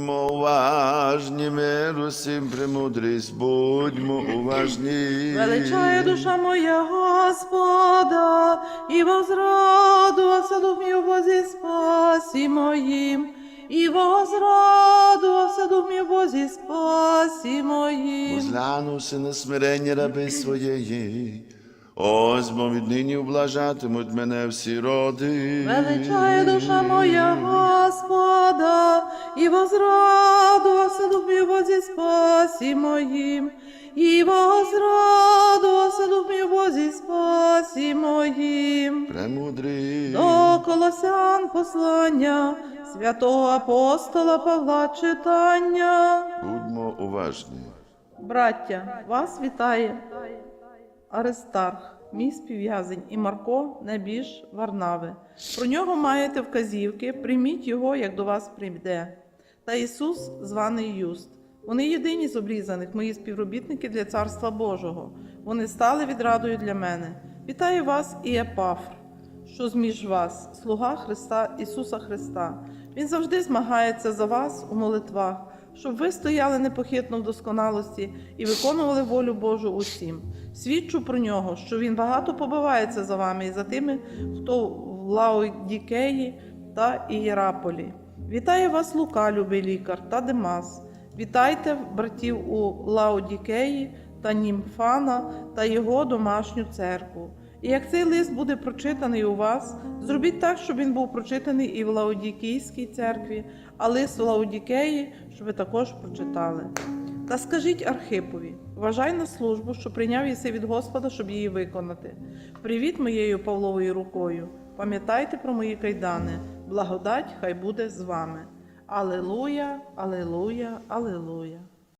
Будьмо уважні, миру всім премудрість, будьмо уважні. Величає душа моя Господа, і возрадувався дух мій у Бозі спасі моїм, і возрадувався дух мій у Бозі спасі моїм. Возглянувся на смирення раби своєї, ось бо віднині облажатимуть мене всі роди. Величає душа моя Господа, і возрадувався дух мій у Бозі спасі моїм, і возрадувався дух мій у Бозі спасі моїм. Премудрий. До Колосян послання святого апостола Павла читання. Будьмо уважні. Браття, вас вітає Аристарх, мій співв'язень, і Марко Небіж Варнави. Про нього маєте вказівки, прийміть його, як до вас прийде. Та Ісус, званий Юст. Вони єдині з обрізаних, мої співробітники для Царства Божого. Вони стали відрадою для мене. Вітаю вас і Епафр, що зміж вас, слуга Христа Ісуса Христа. Він завжди змагається за вас у молитвах, щоб ви стояли непохитно в досконалості і виконували волю Божу усім. Свідчу про нього, що він багато побивається за вами і за тими, хто в Лаодікеї та Ієраполі. Вітаю вас, Лука, любий лікар, та Демас. Вітайте братів у Лаодікеї та Німфана та його домашню церкву. І як цей лист буде прочитаний у вас, зробіть так, щоб він був прочитаний і в Лаодікійській церкві, а лист у Лаодікеї, щоб ви також прочитали. Та скажіть Архипові, вважай на службу, що прийняв єси від Господа, щоб її виконати. Привіт моєю Павловою рукою. Пам'ятайте про мої кайдани, благодать хай буде з вами. Алелуя, алелуя, алелуя.